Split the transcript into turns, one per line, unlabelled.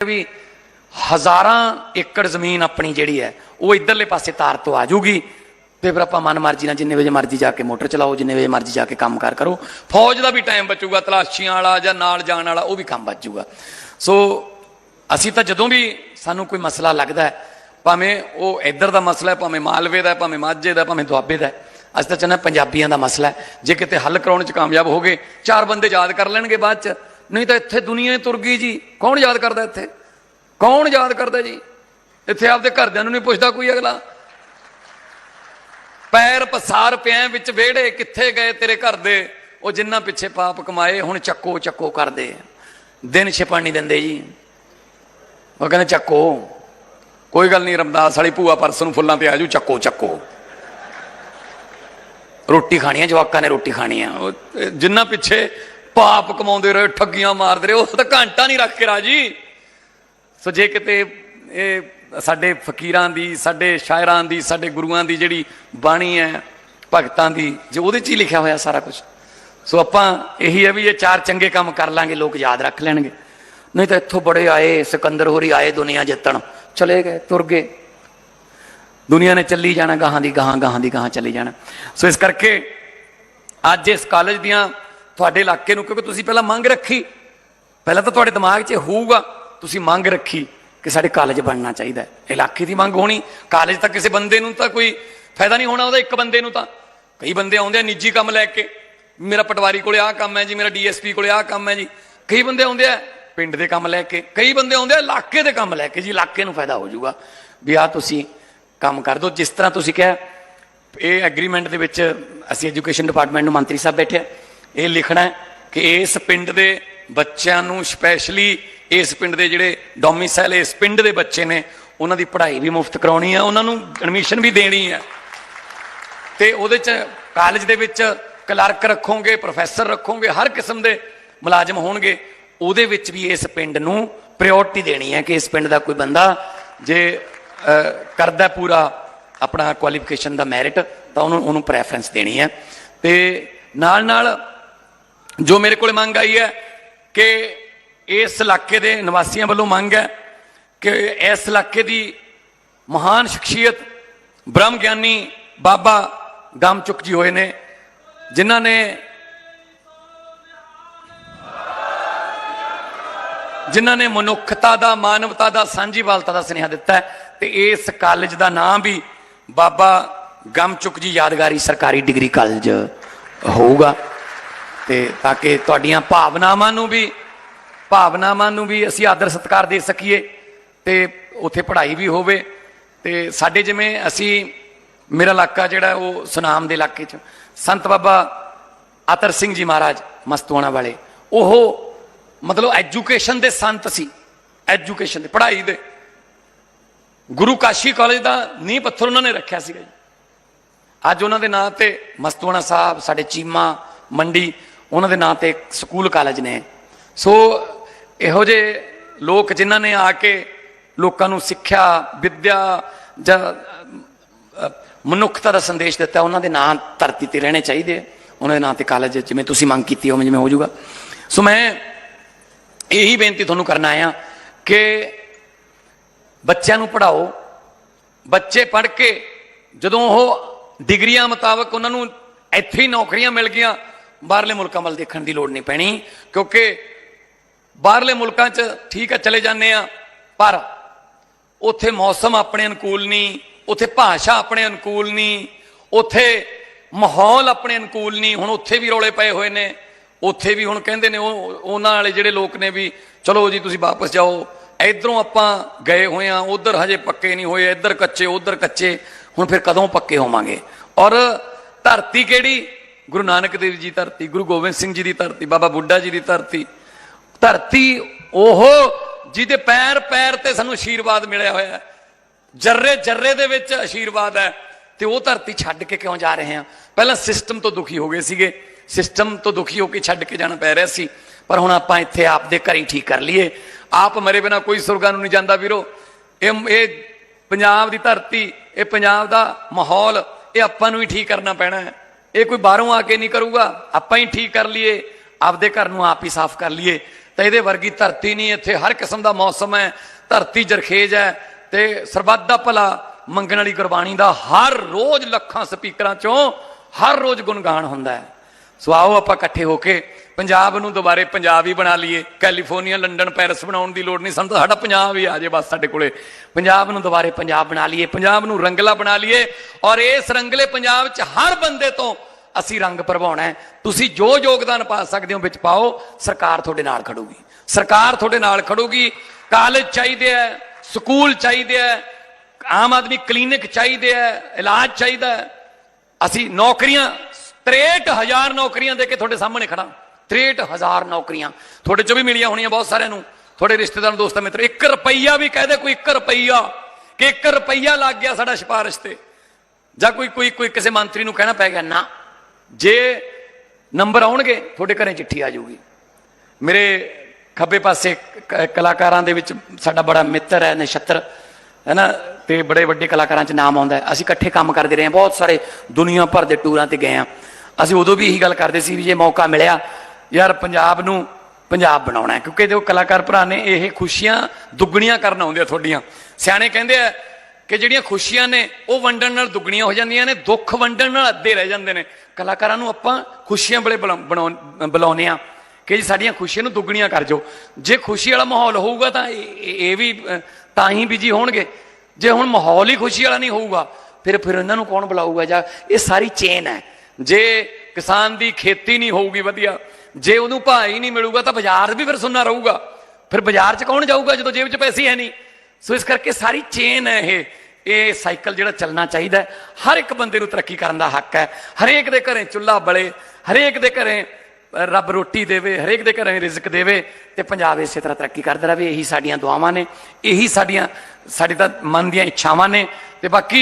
ਵੀ ਹਜ਼ਾਰਾਂ ਏਕੜ ਜ਼ਮੀਨ ਆਪਣੀ ਜਿਹੜੀ ਹੈ, ਉਹ ਇਧਰਲੇ ਪਾਸੇ ਤਾਰ ਤੋਂ ਆ ਜਾਊਗੀ। ਤੇ ਫਿਰ ਆਪਾਂ ਮਨ ਮਰਜ਼ੀ ਨਾਲ ਜਿੰਨੇ ਵਜੇ ਮਰਜ਼ੀ ਜਾ ਕੇ ਮੋਟਰ ਚਲਾਓ, ਜਿੰਨੇ ਵਜੇ ਮਰਜ਼ੀ ਜਾ ਕੇ ਕੰਮਕਾਰ ਕਰੋ ਫੌਜ ਦਾ ਵੀ ਟਾਈਮ ਬਚੂਗਾ, ਤਲਾਸ਼ੀਆਂ ਵਾਲਾ ਜਾਂ ਨਾਲ ਜਾਣ ਵਾਲਾ, ਉਹ ਵੀ ਕੰਮ ਬਚ ਜੂਗਾ ਸੋ ਅਸੀਂ ਤਾਂ ਜਦੋਂ ਵੀ ਸਾਨੂੰ ਕੋਈ ਮਸਲਾ ਲੱਗਦਾ ਹੈ, ਭਾਵੇਂ ਉਹ ਇੱਧਰ ਦਾ ਮਸਲਾ ਹੈ, ਭਾਵੇਂ ਮਾਲਵੇ ਦਾ ਭਾਵੇਂ ਮਾਝੇ ਦਾ ਭਾਵੇਂ ਦੁਆਬੇ ਦਾ ਅਸੀਂ ਤਾਂ ਚਾਹੁੰਦੇ ਹਾਂ ਪੰਜਾਬੀਆਂ ਦਾ ਮਸਲਾ ਹੈ। ਜੇ ਕਿਤੇ ਹੱਲ ਕਰਾਉਣ 'ਚ ਕਾਮਯਾਬ ਹੋ ਗਏ ਚਾਰ ਬੰਦੇ ਯਾਦ ਕਰ ਲੈਣਗੇ ਬਾਅਦ 'ਚ। ਨਹੀਂ ਤਾਂ ਇੱਥੇ ਦੁਨੀਆ ਹੀ ਤੁਰ ਗਈ ਜੀ। ਕੌਣ ਯਾਦ ਕਰਦਾ ਇੱਥੇ? ਕੌਣ ਯਾਦ ਕਰਦਾ ਜੀ? ਇੱਥੇ ਆਪਦੇ ਘਰਦਿਆਂ ਨੂੰ ਨਹੀਂ ਪੁੱਛਦਾ ਕੋਈ ਅਗਲਾ। ਪੈਰ ਪਸਾਰ ਪਿਆ ਵਿੱਚ ਵਿਹੜੇ ਕਿੱਥੇ ਗਏ ਤੇਰੇ ਘਰ ਦੇ? ਉਹ ਜਿੰਨਾ ਪਿੱਛੇ ਪਾਪ ਕਮਾਏ, ਹੁਣ ਚੱਕੋ ਚੱਕੋ ਕਰਦੇ ਦਿਨ ਛਿਪਣ ਨਹੀਂ ਦਿੰਦੇ ਜੀ। ਉਹ ਕਹਿੰਦੇ, ਚੱਕੋ। ਕੋਈ ਗੱਲ ਨਹੀਂ, ਰਮਦਾਸ ਵਾਲੀ ਭੂਆ ਪਰਸ ਨੂੰ ਫੁੱਲਾਂ ਤੇ ਆਜੂ ਚੱਕੋ ਚੱਕੋ। ਰੋਟੀ ਖਾਣੀ ਹੈ ਜਵਾਕਾਂ ਨੇ ਰੋਟੀ ਖਾਣੀ ਹੈ ਉਹ, ਜਿੰਨਾ ਪਿੱਛੇ ਪਾਪ ਕਮਾਉਂਦੇ ਰਹੇ, ਠੱਗੀਆਂ ਮਾਰਦੇ ਰਹੇ, ਉਹ ਤਾਂ ਘੰਟਾ ਨਹੀਂ ਰੱਖ ਕੇ ਰਾਜੀ। ਸੋ ਜੇ ਕਿਤੇ ਇਹ ਸਾਡੇ ਫਕੀਰਾਂ ਦੀ, ਸਾਡੇ ਸ਼ਾਇਰਾਂ ਦੀ, ਸਾਡੇ ਗੁਰੂਆਂ ਦੀ ਜਿਹੜੀ ਬਾਣੀ ਹੈ, ਭਗਤਾਂ ਦੀ, ਜੇ ਉਹਦੇ 'ਚ ਹੀ ਲਿਖਿਆ ਹੋਇਆ ਸਾਰਾ ਕੁਝ ਸੋ ਆਪਾਂ ਇਹੀ ਹੈ ਵੀ ਇਹ ਚਾਰ ਚੰਗੇ ਕੰਮ ਕਰ ਲਾਂਗੇ, ਲੋਕ ਯਾਦ ਰੱਖ ਲੈਣਗੇ। ਨਹੀਂ ਤਾਂ ਇੱਥੋਂ ਬੜੇ ਆਏ, ਸਿਕੰਦਰ ਹੋਰੀ ਆਏ ਦੁਨੀਆ ਜਿੱਤਣ। ਚਲੇ ਗਏ, ਤੁਰ ਗਏ। ਦੁਨੀਆ ਨੇ ਚੱਲੀ ਜਾਣਾ, ਗਾਹਾਂ ਦੀ ਗਾਹਾਂ ਗਾਹਾਂ ਦੀ ਗਾਹਾਂ ਚੱਲੀ ਜਾਣਾ। ਸੋ ਇਸ ਕਰਕੇ ਅੱਜ ਇਸ ਕਾਲਜ ਦੀਆਂ ਤੁਹਾਡੇ ਇਲਾਕੇ ਨੂੰ, ਕਿਉਂਕਿ ਤੁਸੀਂ ਪਹਿਲਾਂ ਮੰਗ ਰੱਖੀ। ਪਹਿਲਾਂ ਤਾਂ ਤੁਹਾਡੇ ਦਿਮਾਗ 'ਚ ਹੋਊਗਾ, ਤੁਸੀਂ ਮੰਗ ਰੱਖੀ ਕਿ ਸਾਡੇ ਕਾਲਜ ਬਣਨਾ ਚਾਹੀਦਾ ਇਲਾਕੇ ਦੀ ਮੰਗ ਹੋਣੀ, ਕਾਲਜ ਤਾਂ ਕਿਸੇ ਬੰਦੇ ਨੂੰ ਤਾਂ ਕੋਈ ਫਾਇਦਾ ਨਹੀਂ ਹੋਣਾ ਉਹਦਾ, ਇੱਕ ਬੰਦੇ ਨੂੰ ਤਾਂ। ਕਈ ਬੰਦੇ ਆਉਂਦੇ ਆ ਨਿੱਜੀ ਕੰਮ ਲੈ ਕੇ, ਮੇਰਾ ਪਟਵਾਰੀ ਕੋਲੇ ਆਹ ਕੰਮ ਹੈ ਜੀ, ਮੇਰਾ ਡੀਐਸਪੀ ਕੋਲੇ ਆਹ ਕੰਮ ਹੈ ਜੀ। ਕਈ ਬੰਦੇ ਆਉਂਦੇ ਆ ਪਿੰਡ ਦੇ ਕੰਮ ਲੈ ਕੇ, ਕਈ ਬੰਦੇ ਆਉਂਦੇ ਆ ਇਲਾਕੇ ਦੇ ਕੰਮ ਲੈ ਕੇ ਜੀ, ਇਲਾਕੇ ਨੂੰ ਫਾਇਦਾ ਹੋ ਜਾਊਗਾ। ਵੀ ਆ ਤੁਸੀਂ ਕੰਮ ਕਰ ਦਿਓ, ਜਿਸ ਤਰ੍ਹਾਂ ਤੁਸੀਂ ਕਿਹਾ, ਇਹ ਐਗਰੀਮੈਂਟ ਦੇ ਵਿੱਚ ਅਸੀਂ ਐਜੂਕੇਸ਼ਨ ਡਿਪਾਰਟਮੈਂਟ ਨੂੰ ਮੰਤਰੀ ਸਾਹਿਬ ਬੈਠੇ ਆ। ਇਹ ਲਿਖਣਾ ਕਿ ਇਸ ਪਿੰਡ ਦੇ ਬੱਚਿਆਂ ਨੂੰ ਸਪੈਸ਼ਲੀ ਇਸ ਪਿੰਡ ਦੇ ਜਿਹੜੇ ਡੋਮਿਸਾਈਲ ਇਸ ਪਿੰਡ ਦੇ ਬੱਚੇ ਨੇ, ਉਹਨਾਂ ਦੀ ਪੜ੍ਹਾਈ ਵੀ ਮੁਫਤ ਕਰਾਉਣੀ ਹੈ ਉਹਨਾਂ ਨੂੰ ਐਡਮਿਸ਼ਨ ਵੀ ਦੇਣੀ ਹੈ ਤੇ ਉਹਦੇ ਚ ਕਾਲਜ ਦੇ ਵਿੱਚ ਕਲਰਕ ਰੱਖੋਗੇ ਪ੍ਰੋਫੈਸਰ ਰੱਖੋਗੇ, ਹਰ ਕਿਸਮ ਦੇ ਮੁਲਾਜ਼ਮ ਹੋਣਗੇ, ਉਹਦੇ ਵਿੱਚ ਵੀ ਇਸ ਪਿੰਡ ਨੂੰ ਪ੍ਰਾਇੋਰਟੀ ਦੇਣੀ ਹੈ ਕਿ ਇਸ ਪਿੰਡ ਦਾ ਕੋਈ ਬੰਦਾ ਜੇ ਕਰਦਾ ਪੂਰਾ ਆਪਣਾ ਕੁਆਲੀਫਿਕੇਸ਼ਨ ਦਾ ਮੈਰਿਟ ਤਾਂ ਉਹਨੂੰ ਉਹਨੂੰ ਪ੍ਰੈਫਰੈਂਸ ਦੇਣੀ ਹੈ। ਤੇ ਨਾਲ ਨਾਲ ਜੋ ਮੇਰੇ ਕੋਲ ਮੰਗ ਆਈ ਹੈ ਕਿ ਇਸ ਇਲਾਕੇ ਦੇ ਨਿਵਾਸੀਆਂ ਵੱਲੋਂ ਮੰਗ ਹੈ ਕਿ ਇਸ ਇਲਾਕੇ ਦੀ ਮਹਾਨ ਸ਼ਖਸੀਅਤ ਬ੍ਰਹਮ ਗਿਆਨੀ ਬਾਬਾ ਗਮਚੁਕ ਜੀ ਹੋਏ ਨੇ, ਜਿਨ੍ਹਾਂ ਨੇ ਜਿਨ੍ਹਾਂ ਨੇ ਮਨੁੱਖਤਾ ਦਾ, ਮਾਨਵਤਾ ਦਾ, ਸਾਂਝੀਵਾਲਤਾ ਦਾ ਸੁਨੇਹਾ ਦਿੱਤਾ ਹੈ ਤੇ ਇਸ ਕਾਲਜ ਦਾ ਨਾਮ ਵੀ ਬਾਬਾ ਗਮਚੁਕ ਜੀ ਯਾਦਗਾਰੀ ਸਰਕਾਰੀ ਡਿਗਰੀ ਕਾਲਜ ਹੋਊਗਾ। ਤੇ ਤਾਂ ਕਿ ਤੁਹਾਡੀਆਂ ਭਾਵਨਾਵਾਂ ਨੂੰ ਵੀ, ਭਾਵਨਾਵਾਂ ਨੂੰ ਵੀ ਅਸੀਂ ਆਦਰ ਸਤਿਕਾਰ ਦੇ ਸਕੀਏ ਤੇ ਉੱਥੇ ਪੜ੍ਹਾਈ ਵੀ ਹੋਵੇ ਤੇ ਸਾਡੇ ਜਿਵੇਂ ਅਸੀਂ, ਮੇਰਾ ਇਲਾਕਾ ਜਿਹੜਾ ਉਹ ਸੁਨਾਮ ਦੇ ਇਲਾਕੇ 'ਚ, ਸੰਤ ਬਾਬਾ ਅਤਰ ਸਿੰਘ ਜੀ ਮਹਾਰਾਜ ਮਸਤਵਾਣਾ ਵਾਲੇ, ਉਹ ਮਤਲਬ ਐਜੂਕੇਸ਼ਨ ਦੇ ਸੰਤ ਸੀ, ਐਜੂਕੇਸ਼ਨ ਦੇ, ਪੜ੍ਹਾਈ ਦੇ। ਗੁਰੂ ਕਾਸ਼ੀ ਕਾਲਜ ਦਾ ਨੀਂਹ ਪੱਥਰ ਉਹਨਾਂ ਨੇ ਰੱਖਿਆ ਸੀਗਾ ਜੀ। ਅੱਜ ਉਹਨਾਂ ਦੇ ਨਾਂ ਤੇ ਮਸਤਵਾਣਾ ਸਾਹਿਬ, ਸਾਡੇ ਚੀਮਾ, ਮੰਡੀ ਉਹਨਾਂ ਦੇ ਨਾਂ ਤੇ ਸਕੂਲ ਕਾਲਜ ਨੇ। ਸੋ ਇਹੋ ਜਿਹੇ ਲੋਕ ਜਿਨ੍ਹਾਂ ਨੇ ਆ ਕੇ ਲੋਕਾਂ ਨੂੰ ਸਿੱਖਿਆ, ਵਿਦਿਆ ਜਾਂ ਮਨੁੱਖਤਾ ਦਾ ਸੰਦੇਸ਼ ਦਿੱਤਾ, ਉਹਨਾਂ ਦੇ ਨਾਂ ਧਰਤੀ ਤੇ ਰਹਿਣੇ ਚਾਹੀਦੇ। ਉਹਨਾਂ ਦੇ ਨਾਂ ਤੇ ਕਾਲਜ ਜਿਵੇਂ ਤੁਸੀਂ ਮੰਗ ਕੀਤੀ, ਉਵੇਂ ਜਿਵੇਂ ਹੋ ਜਾਊਗਾ। ਸੋ ਮੈਂ ਇਹੀ ਬੇਨਤੀ ਤੁਹਾਨੂੰ ਕਰਨ ਆਇਆ ਕਿ ਬੱਚਿਆਂ ਨੂੰ ਪੜ੍ਹਾਓ। ਬੱਚੇ ਪੜ੍ਹ ਕੇ ਜਦੋਂ ਉਹ ਡਿਗਰੀਆਂ ਮੁਤਾਬਕ ਉਹਨਾਂ ਨੂੰ ਇੱਥੇ ਹੀ ਨੌਕਰੀਆਂ ਮਿਲ ਗਈਆਂ ਬਾਹਰਲੇ ਮੁਲਕਾਂ ਵੱਲ ਦੇਖਣ ਦੀ ਲੋੜ ਨਹੀਂ ਪੈਣੀ, ਕਿਉਂਕਿ ਬਾਹਰਲੇ ਮੁਲਕਾਂ 'ਚ ਠੀਕ ਹੈ ਚਲੇ ਜਾਂਦੇ ਆ, ਪਰ ਉੱਥੇ ਮੌਸਮ ਆਪਣੇ ਅਨੁਕੂਲ ਨਹੀਂ, ਉੱਥੇ ਭਾਸ਼ਾ ਆਪਣੇ ਅਨੁਕੂਲ ਨਹੀਂ, ਉੱਥੇ ਮਾਹੌਲ ਆਪਣੇ ਅਨੁਕੂਲ ਨਹੀਂ, ਹੁਣ ਉੱਥੇ ਵੀ ਰੌਲੇ ਪਏ ਹੋਏ ਨੇ, ਉੱਥੇ ਵੀ ਹੁਣ ਕਹਿੰਦੇ ਨੇ ਉਹ, ਉਹਨਾਂ ਵਾਲੇ ਜਿਹੜੇ ਲੋਕ ਨੇ ਵੀ, ਚਲੋ ਜੀ ਤੁਸੀਂ ਵਾਪਸ ਜਾਓ, ਇਧਰੋਂ ਆਪਾਂ ਗਏ ਹੋਏ ਆ, ਉਧਰ ਹਜੇ ਪੱਕੇ ਨਹੀਂ ਹੋਏ, ਇੱਧਰ ਕੱਚੇ, ਉਧਰ ਕੱਚੇ, ਹੁਣ ਫਿਰ ਕਦੋਂ ਪੱਕੇ ਹੋਵਾਂਗੇ? ਔਰ ਧਰਤੀ ਕਿਹੜੀ? ਗੁਰੂ ਨਾਨਕ ਦੇਵ ਜੀ ਧਰਤੀ, ਗੁਰੂ ਗੋਬਿੰਦ ਸਿੰਘ ਜੀ ਦੀ ਧਰਤੀ, ਬਾਬਾ ਬੁੱਢਾ ਜੀ ਦੀ ਧਰਤੀ। ਧਰਤੀ ਉਹ ਜਿਹਦੇ ਪੈਰ ਪੈਰ ਤੇ ਸਾਨੂੰ ਆਸ਼ੀਰਵਾਦ ਮਿਲਿਆ ਹੋਇਆ ਹੈ। ਜਰਰੇ ਜਰਰੇ ਦੇ ਵਿੱਚ ਆਸ਼ੀਰਵਾਦ ਹੈ ਤੇ ਉਹ ਧਰਤੀ ਛੱਡ ਕੇ ਕਿਉਂ ਜਾ ਰਹੇ ਹਾਂ? ਪਹਿਲਾਂ ਸਿਸਟਮ ਤੋਂ ਦੁਖੀ ਹੋ ਗਏ ਸੀਗੇ। ਸਿਸਟਮ ਤੋਂ ਦੁਖੀ ਹੋ ਕੇ ਛੱਡ ਕੇ ਜਾਣਾ ਪੈ ਰਿਹਾ ਸੀ। ਪਰ ਹੁਣ ਆਪਾਂ ਇੱਥੇ ਆਪਦੇ ਘਰ ਹੀ ਠੀਕ ਕਰ ਲਈਏ। ਆਪ ਮਰੇ ਬਿਨਾ ਕੋਈ ਸੁਰਗਾਂ ਨੂੰ ਨਹੀਂ ਜਾਂਦਾ ਵੀਰੋ। ਇਹ ਇਹ ਪੰਜਾਬ ਦੀ ਧਰਤੀ, ਇਹ ਪੰਜਾਬ ਦਾ ਮਾਹੌਲ, ਇਹ ਆਪਾਂ ਨੂੰ ਹੀ ਠੀਕ ਕਰਨਾ ਪੈਣਾ ਹੈ। ਇਹ ਕੋਈ ਬਾਹਰੋਂ ਆ ਕੇ ਨਹੀਂ ਕਰੂਗਾ। ਆਪਾਂ ਹੀ ਠੀਕ ਕਰ ਲਈਏ। ਆਪਦੇ ਘਰ ਨੂੰ ਆਪ ਹੀ ਸਾਫ਼ ਕਰ ਲਈਏ। ਤਾਂ ਇਹਦੇ ਵਰਗੀ ਧਰਤੀ ਨਹੀਂ। ਇੱਥੇ ਹਰ ਕਿਸਮ ਦਾ ਮੌਸਮ ਹੈ। ਧਰਤੀ ਜਰਖੇਜ ਹੈ ਤੇ ਸਰਬੱਤ ਦਾ ਭਲਾ ਮੰਗਣ ਵਾਲੀ ਗੁਰਬਾਣੀ ਦਾ ਹਰ ਰੋਜ਼ ਲੱਖਾਂ ਸਪੀਕਰਾਂ ਚੋਂ ਹਰ ਰੋਜ਼ ਗੁਣਗਾਨ ਹੁੰਦਾ ਹੈ। ਸੋ ਆਓ ਆਪਾਂ ਇਕੱਠੇ ਹੋ ਕੇ ਪੰਜਾਬ ਨੂੰ ਦੁਬਾਰੇ ਪੰਜਾਬ ਹੀ ਬਣਾ ਲਈਏ। ਕੈਲੀਫੋਰਨੀਆ, ਲੰਡਨ, ਪੈਰਿਸ ਬਣਾਉਣ ਦੀ ਲੋੜ ਨਹੀਂ। ਸਾਨੂੰ ਤਾਂ ਸਾਡਾ ਪੰਜਾਬ ਹੀ ਆ ਜੇ ਬਸ ਸਾਡੇ ਕੋਲੇ। ਪੰਜਾਬ ਨੂੰ ਦੁਬਾਰੇ ਪੰਜਾਬ ਬਣਾ ਲਈਏ। ਪੰਜਾਬ ਨੂੰ ਰੰਗਲਾ ਬਣਾ ਲਈਏ। ਔਰ ਇਸ ਰੰਗਲੇ ਪੰਜਾਬ 'ਚ ਹਰ ਬੰਦੇ ਤੋਂ ਅਸੀਂ ਰੰਗ ਭਰਵਾਉਣਾ ਹੈ। ਤੁਸੀਂ ਜੋ ਯੋਗਦਾਨ ਪਾ ਸਕਦੇ ਹੋ, ਵਿੱਚ ਪਾਓ। ਸਰਕਾਰ ਤੁਹਾਡੇ ਨਾਲ ਖੜੂਗੀ। ਸਰਕਾਰ ਤੁਹਾਡੇ ਨਾਲ ਖੜੂਗੀ। ਕਾਲਜ ਚਾਹੀਦੇ ਹੈ, ਸਕੂਲ ਚਾਹੀਦੇ ਹੈ, ਆਮ ਆਦਮੀ ਕਲੀਨਿਕ ਚਾਹੀਦੇ ਹੈ, ਇਲਾਜ ਚਾਹੀਦਾ ਹੈ। ਅਸੀਂ ਨੌਕਰੀਆਂ 63000 ਨੌਕਰੀਆਂ ਦੇ ਕੇ ਤੁਹਾਡੇ ਸਾਹਮਣੇ ਖੜਾ 63000 ਨੌਕਰੀਆਂ। ਤੁਹਾਡੇ ਚੋਂ ਵੀ ਮਿਲੀਆਂ ਹੋਣੀਆਂ ਬਹੁਤ ਸਾਰਿਆਂ ਨੂੰ। ਤੁਹਾਡੇ ਰਿਸ਼ਤੇਦਾਰਾਂ ਦੋਸਤਾਂ ਮਿੱਤਰ 1 ਰੁਪਈਆ ਵੀ ਕਹਦੇ ਕੋਈ 1 ਰੁਪਈਆ ਕਿ 1 ਰੁਪਈਆ ਲੱਗ ਗਿਆ ਸਾਡਾ ਸਿਫਾਰਿਸ਼ ਤੇ। ਜਾਂ ਕੋਈ ਕੋਈ ਕੋਈ ਕਿਸੇ ਮੰਤਰੀ ਨੂੰ ਕਹਿਣਾ ਪੈ ਗਿਆ, ਨਾ। ਜੇ ਨੰਬਰ ਆਉਣਗੇ, ਤੁਹਾਡੇ ਘਰੇ ਚਿੱਠੀ ਆ ਜਾਊਗੀ। ਮੇਰੇ ਖੱਬੇ ਪਾਸੇ ਕਲਾਕਾਰਾਂ ਦੇ ਵਿੱਚ ਸਾਡਾ ਬੜਾ ਮਿੱਤਰ ਹੈ, ਨਛੱਤਰ, ਹੈ ਨਾ? ਤੇ ਬੜੇ ਵੱਡੇ ਕਲਾਕਾਰਾਂ 'ਚ ਨਾਮ ਆਉਂਦਾ ਅਸੀਂ ਇਕੱਠੇ ਕੰਮ ਕਰਦੇ ਰਹੇ ਹਾਂ। ਬਹੁਤ ਸਾਰੇ ਦੁਨੀਆ ਭਰ ਦੇ ਟੂਰਾਂ ਤੇ ਗਏ ਹਾਂ। ਅਸੀਂ ਉਦੋਂ ਵੀ ਇਹੀ ਗੱਲ ਕਰਦੇ ਸੀ ਵੀ ਜੇ ਮੌਕਾ ਮਿਲਿਆ ਯਾਰ ਪੰਜਾਬ ਨੂੰ ਪੰਜਾਬ ਬਣਾਉਣਾ ਹੈ, ਕਿਉਂਕਿ ਜੋ ਕਲਾਕਾਰ ਭਰਾ ਨੇ ਇਹ ਖੁਸ਼ੀਆਂ ਦੁੱਗਣੀਆਂ ਕਰਨ ਆਉਂਦੇ ਆ ਤੁਹਾਡੀਆਂ। ਸਿਆਣੇ ਕਹਿੰਦੇ ਆ ਕਿ ਜਿਹੜੀਆਂ ਖੁਸ਼ੀਆਂ ਨੇ, ਉਹ ਵੰਡਣ ਨਾਲ ਦੁੱਗਣੀਆਂ ਹੋ ਜਾਂਦੀਆਂ ਨੇ, ਦੁੱਖ ਵੰਡਣ ਨਾਲ ਅੱਧੇ ਰਹਿ ਜਾਂਦੇ ਨੇ। ਕਲਾਕਾਰਾਂ ਨੂੰ ਆਪਾਂ ਖੁਸ਼ੀਆਂ ਬਲੇ ਬਣਾਉਣ, ਬੁਲਾਉਂਦੇ ਆ ਕਿ ਜੀ ਸਾਡੀਆਂ ਖੁਸ਼ੀਆਂ ਨੂੰ ਦੁੱਗਣੀਆਂ ਕਰ ਜੋ ਜੇ ਖੁਸ਼ੀ ਵਾਲਾ ਮਾਹੌਲ ਹੋਊਗਾ ਤਾਂ ਇਹ, ਇਹ- ਵੀ ਤਾਂ ਹੀ ਬਿਜ਼ੀ ਹੋਣਗੇ। ਜੇ ਹੁਣ ਮਾਹੌਲ ਹੀ ਖੁਸ਼ੀ ਵਾਲਾ ਨਹੀਂ ਹੋਊਗਾ, ਫਿਰ ਫਿਰ ਇਹਨਾਂ ਨੂੰ ਕੌਣ ਬੁਲਾਊਗਾ? ਜਾਂ ਇਹ ਸਾਰੀ ਚੇਨ ਹੈ। ਜੇ ਕਿਸਾਨ ਦੀ ਖੇਤੀ ਨਹੀਂ ਹੋਊਗੀ ਵਧੀਆ ਜੇ ਉਹਨੂੰ ਭਾਅ ਹੀ ਨਹੀਂ ਮਿਲੂਗਾ ਤਾਂ ਬਾਜ਼ਾਰ ਵੀ ਫਿਰ ਸੁਣਨਾ ਰਹੂਗਾ। ਫਿਰ ਬਾਜ਼ਾਰ 'ਚ ਕੌਣ ਜਾਊਗਾ ਜਦੋਂ ਜੇਬ 'ਚ ਪੈਸੇ ਹੈ ਨਹੀਂ? ਸੋ ਇਸ ਕਰਕੇ ਸਾਰੀ ਚੇਨ ਹੈ ਇਹ। ਇਹ ਸਾਈਕਲ ਜਿਹੜਾ ਚੱਲਣਾ ਚਾਹੀਦਾ ਹਰ ਇੱਕ ਬੰਦੇ ਨੂੰ ਤਰੱਕੀ ਕਰਨ ਦਾ ਹੱਕ ਹੈ। ਹਰੇਕ ਦੇ ਘਰੇ ਚੁੱਲ੍ਹਾ ਬਲੇ, ਹਰੇਕ ਦੇ ਘਰੇ ਰੱਬ ਰੋਟੀ ਦੇਵੇ, ਹਰੇਕ ਦੇ ਘਰੇ ਰਿਜ਼ਕ ਦੇਵੇ ਤੇ ਪੰਜਾਬ ਇਸੇ ਤਰ੍ਹਾਂ ਤਰੱਕੀ ਕਰਦਾ ਰਹੇ। ਇਹੀ ਸਾਡੀਆਂ ਦੁਆਵਾਂ ਨੇ। ਇਹੀ ਸਾਡੀਆਂ, ਸਾਡੇ ਤਾਂ ਮਨ ਦੀਆਂ ਇੱਛਾਵਾਂ ਨੇ। ਤੇ ਬਾਕੀ